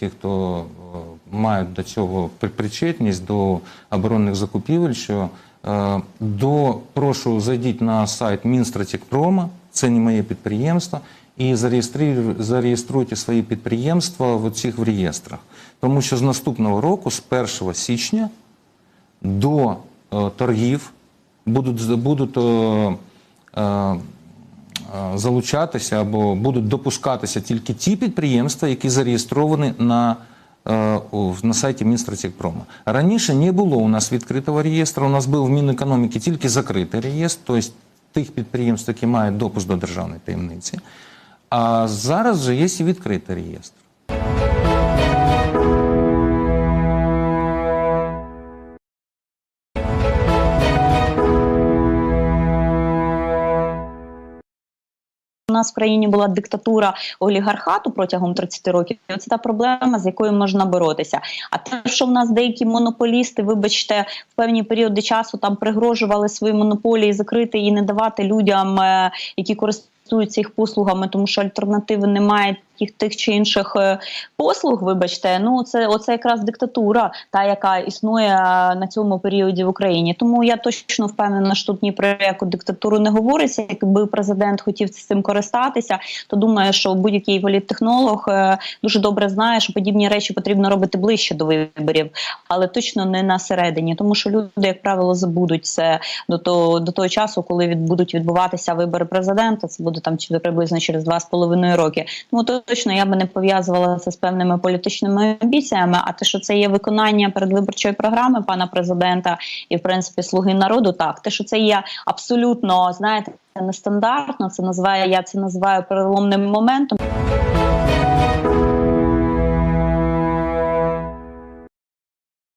ті, хто е, мають до цього причетність до оборонних закупівель, що е, до прошу зайдіть на сайт Мінстратікпрома, це не моє підприємство, і зареєструйте свої підприємства в цих в реєстрах. Тому що з наступного року, з 1 січня, до е, торгів будуть, будуть залучатися або будуть допускатися тільки ті підприємства, які зареєстровані на, е, на сайті Мінстратегпрома. Раніше не було у нас відкритого реєстру, у нас був в Мінекономіки тільки закритий реєстр, тобто тих підприємств, які мають допуск до державної таємниці. А зараз вже є і відкритий реєстр. У нас в країні була диктатура олігархату протягом 30 років. І Це та проблема, з якою можна боротися. А те, що в нас деякі монополісти, вибачте, в певні періоди часу там пригрожували свої монополії закрити і не давати людям, е, які користуються їх послугами, тому що альтернативи немає тих тих чи інших е, послуг. Вибачте, ну це оце якраз диктатура, та яка існує е, на цьому періоді в Україні. Тому я точно впевнена, що тут ні про яку диктатуру не говориться. Якби президент хотів цим користатися, то думаю, що будь-який політтехнолог е, дуже добре знає, що подібні речі потрібно робити ближче до виборів, але точно не на середині, тому що люди, як правило, забудуть це до того до того часу, коли від будуть відбуватися вибори президента. Це буде там чи приблизно через два з половиною роки. Тому точно я би не пов'язувала це з певними політичними амбіціями. А те, що це є виконання передвиборчої програми пана президента і в принципі слуги народу, так те, що це є абсолютно знаєте. Нестандартно це називає я це називаю переломним моментом.